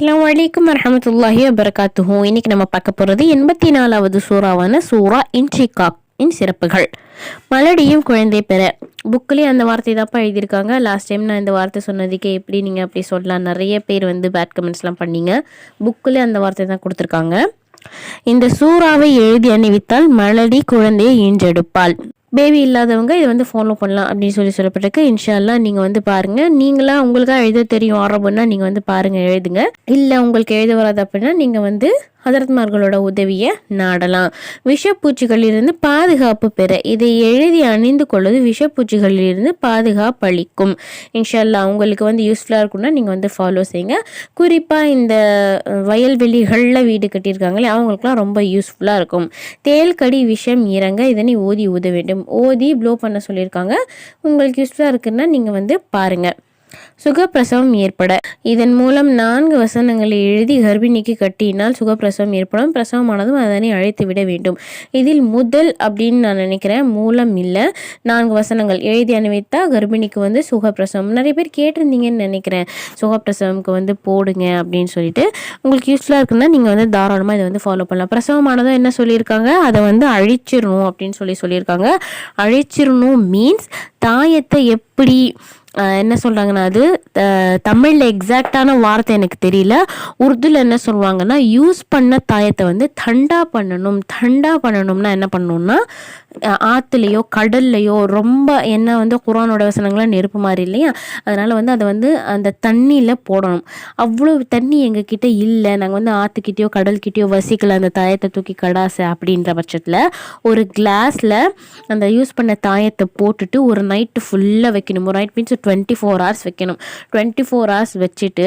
அஸ்லாம் வலைக்கம் வரமத்துல்லாஹி வபரகாத்துஹூ இன்னைக்கு நம்ம பார்க்க போகிறது எண்பத்தி நாலாவது சூறாவான சூரா இன்ஷிகாக் இன் சிறப்புகள். மலடியும் குழந்தை பெற. புக்கிலே அந்த வார்த்தை தான்ப்பா எழுதியிருக்காங்க. லாஸ்ட் டைம் நான் இந்த வார்த்தை சொன்னதுக்கே எப்படி நீங்கள் அப்படி சொல்லலாம்? நிறைய பேர் வந்து பேட் கமெண்ட்ஸ்லாம் பண்ணீங்க. புக்கிலே அந்த வார்த்தை தான் கொடுத்துருக்காங்க. இந்த சூறாவை எழுதி அணிவித்தால் மலடி குழந்தையை ஈன்றெடுப்பாள். பேபி இல்லாதவங்க இதை வந்து ஃபாலோ பண்ணலாம் அப்படின்னு சொல்லி சொல்லப்பட்டிருக்கு. இன்ஷால்லா நீங்கள் வந்து பாருங்கள் நீங்களாக உங்களுக்காக எழுத தெரியும். ஆரம்பம்னா நீங்கள் வந்து பாருங்கள் எழுதுங்க. இல்லை உங்களுக்கு எழுத வராது அப்படின்னா நீங்கள் வந்து ஹதரத்மார்களோட உதவியை நாடலாம். விஷப்பூச்சிகளிலிருந்து பாதுகாப்பு பெற இதை எழுதி அணிந்து கொள்வது விஷப்பூச்சிகளிலிருந்து பாதுகாப்பு அளிக்கும். இன்ஷால்லா உங்களுக்கு வந்து யூஸ்ஃபுல்லாக இருக்கும்னா நீங்கள் வந்து ஃபாலோ செய்யுங்க குறிப்பாக இந்த வயல்வெளிகளில் வீடு கட்டியிருக்காங்களே அவங்களுக்குலாம் ரொம்ப யூஸ்ஃபுல்லாக இருக்கும். தேல்கடி விஷம் இறங்க இதனை ஓதி ஊத வேண்டும். ஓதி ப்ளோ பண்ண சொல்லியிருக்காங்க. உங்களுக்கு யூஸ்ஃபுல்லாக இருக்குன்னா நீங்கள் வந்து பாருங்கள் சுகப்பிரசவம் ஏற்பட. இதன் மூலம் நான்கு வசனங்களை எழுதி கர்ப்பிணிக்கு கட்டினால் சுகப்பிரசவம் ஏற்படும். பிரசவமானதும் அதனை அழைத்து விட வேண்டும். இதில் முதல் அப்படின்னு நான் நினைக்கிறேன். மூலம் இல்லை. நான்கு வசனங்கள். எழுதி அனுபவித்தா கர்ப்பிணிக்கு வந்து சுகப்பிரசவம். நிறைய பேர் கேட்டிருந்தீங்கன்னு நினைக்கிறேன். சுகப்பிரசவம்க்கு வந்து போடுங்க அப்படின்னு சொல்லிட்டு. உங்களுக்கு யூஸ்ஃபுல்லாக இருக்குன்னா நீங்கள் வந்து தாராளமாக இதை வந்து ஃபாலோ பண்ணலாம். பிரசவமானதும் என்ன சொல்லியிருக்காங்க? அதை வந்து அழிச்சிடணும் அப்படின்னு சொல்லி சொல்லியிருக்காங்க. அழிச்சிடணும் மீன்ஸ் தாயத்தை எப்படி என்ன சொல்கிறாங்கன்னா அது தமிழில் எக்ஸாக்டான வார்த்தை எனக்கு தெரியல. உருதுல என்ன சொல்லுவாங்கன்னா யூஸ் பண்ண தாயத்தை வந்து தண்டா பண்ணணும் தண்டா பண்ணணும்னா என்ன பண்ணணும்னா ஆற்றுலையோ கடல்லையோ ரொம்ப என்ன வந்து குரானோட வசனங்கள்லாம் நெருப்பு மாதிரி இல்லையா? அதனால் வந்து அதை வந்து அந்த தண்ணியில் போடணும். அவ்வளோ தண்ணி எங்ககிட்ட இல்லை. நாங்கள் வந்து ஆற்றுக்கிட்டேயோ கடல்கிட்டேயோ வசிக்கல. அந்த தாயத்தை தூக்கி கடாசை அப்படின்ற பட்சத்தில் ஒரு கிளாஸில் அந்த யூஸ் பண்ண தாயத்தை போட்டுட்டு ஒரு நைட்டு ஃபுல்லாக வைக்கணும். ஒரு night means twenty four hours வைக்கணும். டுவெண்ட்டி ஃபோர் ஹவர்ஸ் வச்சுட்டு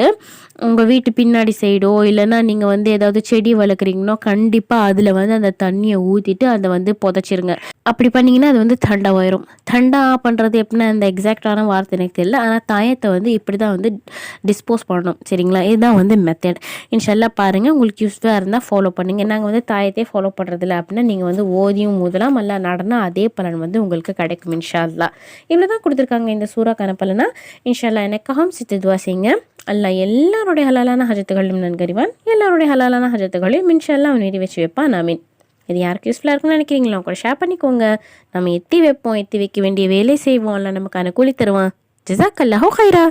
உங்கள் வீட்டு பின்னாடி சைடோ இல்லைன்னா நீங்கள் வந்து ஏதாவது செடி வளர்க்குறீங்கன்னா கண்டிப்பாக அதில் வந்து அந்த தண்ணியை ஊற்றிட்டு அதை வந்து புதைச்சிருங்க. அப்படி பண்ணிங்கன்னா அது வந்து தண்டாவாயிரும். தண்டா பண்ணுறது எப்படின்னா அந்த எக்ஸாக்டான வார்த்தை எனக்கு தெரியல. ஆனால் தாயத்தை வந்து இப்படி தான் வந்து டிஸ்போஸ் பண்ணணும். சரிங்களா? இதுதான் வந்து மெத்தட் இன்ஷெல்லாம் பாருங்கள் உங்களுக்கு யூஸ்ஃபுல்லாக இருந்தால் ஃபாலோ பண்ணுங்கள் நாங்கள் வந்து தாயத்தையே ஃபாலோ பண்ணுறதில்ல அப்படின்னா நீங்கள் வந்து ஓதியும் ஊதலாம். அல்ல நடனா அதே பலன் வந்து உங்களுக்கு கிடைக்கும் இன்ஷால்லா இவ்வளோ தான் கொடுத்துருக்காங்க இந்த பலனா இன்ஷால்லா எனக்காகவும் சித்து துவா செய்யுங்க. அல்ல எல்லாருடைய ஹலாலான ஹஜத்துகளையும் நன்கறிவான். எல்லாருடைய ஹலாலான ஹஜத்துகளையும் இன்ஷால்லா அவன் வச்சு வைப்பான். நாமின் இது யாருக்கு யூஸ்ஃபுல்லாக இருக்குன்னு நினைக்கிறீங்களா? கூட ஷேர் பண்ணிக்கோங்க. நம்ம எத்தி வைப்போம் எத்தி வைக்க வேண்டிய வேலை செய்வோம். இல்லை நமக்கான கூலி தருவான். ஜிசாக்கல்லாஹோ ஹைரா